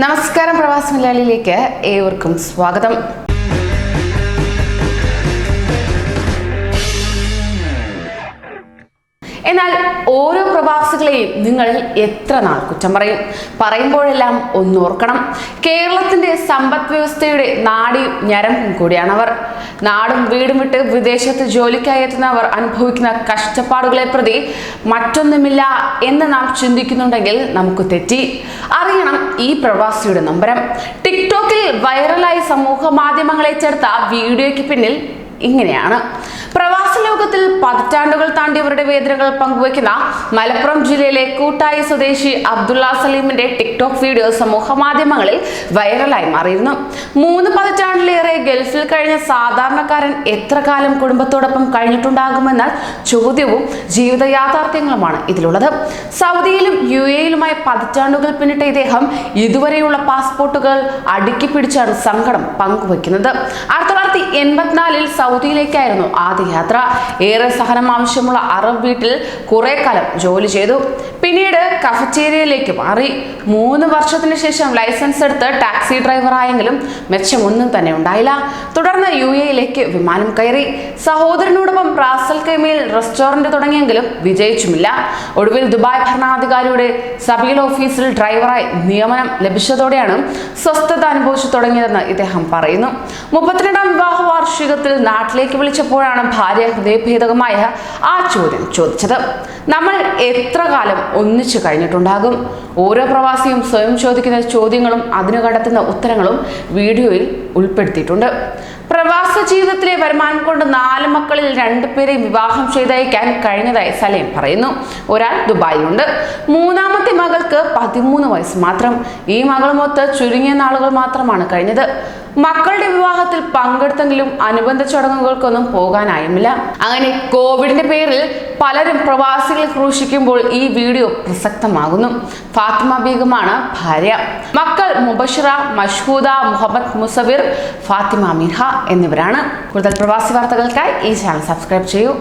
നമസ്കാരം പ്രവാസ മലയാളിയിലേക്ക് ഏവർക്കും സ്വാഗതം. എന്നാൽ ഓരോ പ്രവാസികളെയും നിങ്ങൾ എത്ര നാൾ കുറ്റം പറയും? പറയുമ്പോഴെല്ലാം ഒന്നോർക്കണം കേരളത്തിന്റെ സമ്പദ് വ്യവസ്ഥയുടെ നാടി ഞരമ്പും കൂടിയാണവർ. നാടും വീടും വിട്ട് വിദേശത്ത് ജോലിക്കായി എത്തുന്നവർ അനുഭവിക്കുന്ന കഷ്ടപ്പാടുകളെ പ്രതി മറ്റൊന്നുമില്ല എന്ന് നാം ചിന്തിക്കുന്നുണ്ടെങ്കിൽ നമുക്ക് തെറ്റി. ഈ പ്രവാസിയുടെ നമ്പരം. ടിക്ടോക്കിൽ വൈറലായി സമൂഹ മാധ്യമങ്ങളെ ചേർത്ത വീഡിയോയ്ക്ക് പിന്നിൽ ഇങ്ങനെയാണ്. പ്രവാസ ലോകത്തിൽ പതിറ്റാണ്ടുകൾ താണ്ടിയവരുടെ വേദനകൾ പങ്കുവയ്ക്കുന്ന മലപ്പുറം ജില്ലയിലെ കൂട്ടായി സ്വദേശി അബ്ദുള്ള സലീമിന്റെ ടിക്ടോക്ക് വീഡിയോ സമൂഹ മാധ്യമങ്ങളിൽ വൈറലായി മാറിയിരുന്നു. മൂന്ന് പതിറ്റാണ്ടിലേറെ ഗൾഫിൽ കഴിഞ്ഞ സാധാരണക്കാരൻ എത്ര കാലം കുടുംബത്തോടൊപ്പം കഴിഞ്ഞിട്ടുണ്ടാകുമെന്ന ചോദ്യവും ജീവിത യാഥാർത്ഥ്യങ്ങളുമാണ് ഇതിലുള്ളത്. സൗദിയിലും യു എയിലുമായി പതിറ്റാണ്ടുകൾ പിന്നിട്ട ഇദ്ദേഹം ഇതുവരെയുള്ള പാസ്പോർട്ടുകൾ അടുക്കി പിടിച്ചാണ് സങ്കടം പങ്കുവയ്ക്കുന്നത്. ആയിരത്തി തൊള്ളായിരത്തി എൺപത്തിനാലിൽ സൗദിയിലേക്കായിരുന്നു ആദ്യ യാത്ര. ഏറെ സഹനം ആവശ്യമുള്ള അറബ് വീട്ടിൽ കുറെ കാലം ജോലി ചെയ്തു. പിന്നീട് കഫറ്റേരിയയിലേക്ക് മാറി. മൂന്ന് വർഷത്തിന് ശേഷം ലൈസൻസ് എടുത്ത് ടാക്സി ഡ്രൈവർ ആയെങ്കിലും മെച്ചമൊന്നും തന്നെ ഉണ്ടായില്ല. തുടർന്ന് യു എയിലേക്ക് വിമാനം കയറി. സഹോദരനോടൊപ്പം റാസൽ കൈമയിൽ റെസ്റ്റോറന്റ് തുടങ്ങിയെങ്കിലും വിജയിച്ചുമില്ല. ഒടുവിൽ ദുബായ് ഭരണാധികാരിയുടെ സബീൽ ഓഫീസിൽ ഡ്രൈവറായി നിയമനം ലഭിച്ചതോടെയാണ് സ്വസ്ഥത അനുഭവിച്ചു തുടങ്ങിയതെന്ന് ഇദ്ദേഹം പറയുന്നു. മുപ്പത്തിരണ്ടാം വിവാഹ വാർഷികത്തിൽ നാട്ടിലേക്ക് വിളിച്ചപ്പോഴാണ് ഭാര്യ ഹൃദയഭേദകമായ ആ ചോദ്യം ചോദിച്ചത്. നമ്മൾ എത്ര കാലം ഒന്നിച്ചു കഴിഞ്ഞിട്ടുണ്ടാകും? ഓരോ പ്രവാസിയും സ്വയം ചോദിക്കുന്ന ചോദ്യങ്ങളും അതിനു കണ്ടെത്തുന്ന ഉത്തരങ്ങളും വീഡിയോയിൽ ഉൾപ്പെടുത്തിയിട്ടുണ്ട്. പ്രവാസ ജീവിതത്തിലെ വരുമാനം കൊണ്ട് നാല് മക്കളിൽ രണ്ടുപേരെ വിവാഹം ചെയ്തയക്കാൻ കഴിഞ്ഞതായി സലീം പറയുന്നു. ഒരാൾ ദുബായിലുണ്ട്. മൂന്നാമത്തെ മകൾക്ക് പതിമൂന്ന് വയസ്സ് മാത്രം. ഈ മകളുമൊത്ത് ചുരുങ്ങിയ നാളുകൾ മാത്രമാണ് കഴിഞ്ഞത്. മക്കളുടെ വിവാഹത്തിൽ പങ്കെടുത്തെങ്കിലും അനുബന്ധ ചടങ്ങുകൾക്കൊന്നും പോകാനായുമില്ല. അങ്ങനെ കോവിഡിന്റെ പേരിൽ പലരും പ്രവാസികളെ ക്രൂശിക്കുമ്പോൾ ഈ വീഡിയോ പ്രസക്തമാകുന്നു. ഫാത്തിമ ബീഗമാണ് ഭാര്യ. മക്കൾ മുബഷിറ മഷ്ഹൂദ മുഹമ്മദ് മുസവിർ ഫാത്തിമ മിർഹ എന്നിവരാണ്. കൂടുതൽ പ്രവാസി വാർത്തകൾക്കായി ഈ ചാനൽ സബ്സ്ക്രൈബ് ചെയ്യൂ.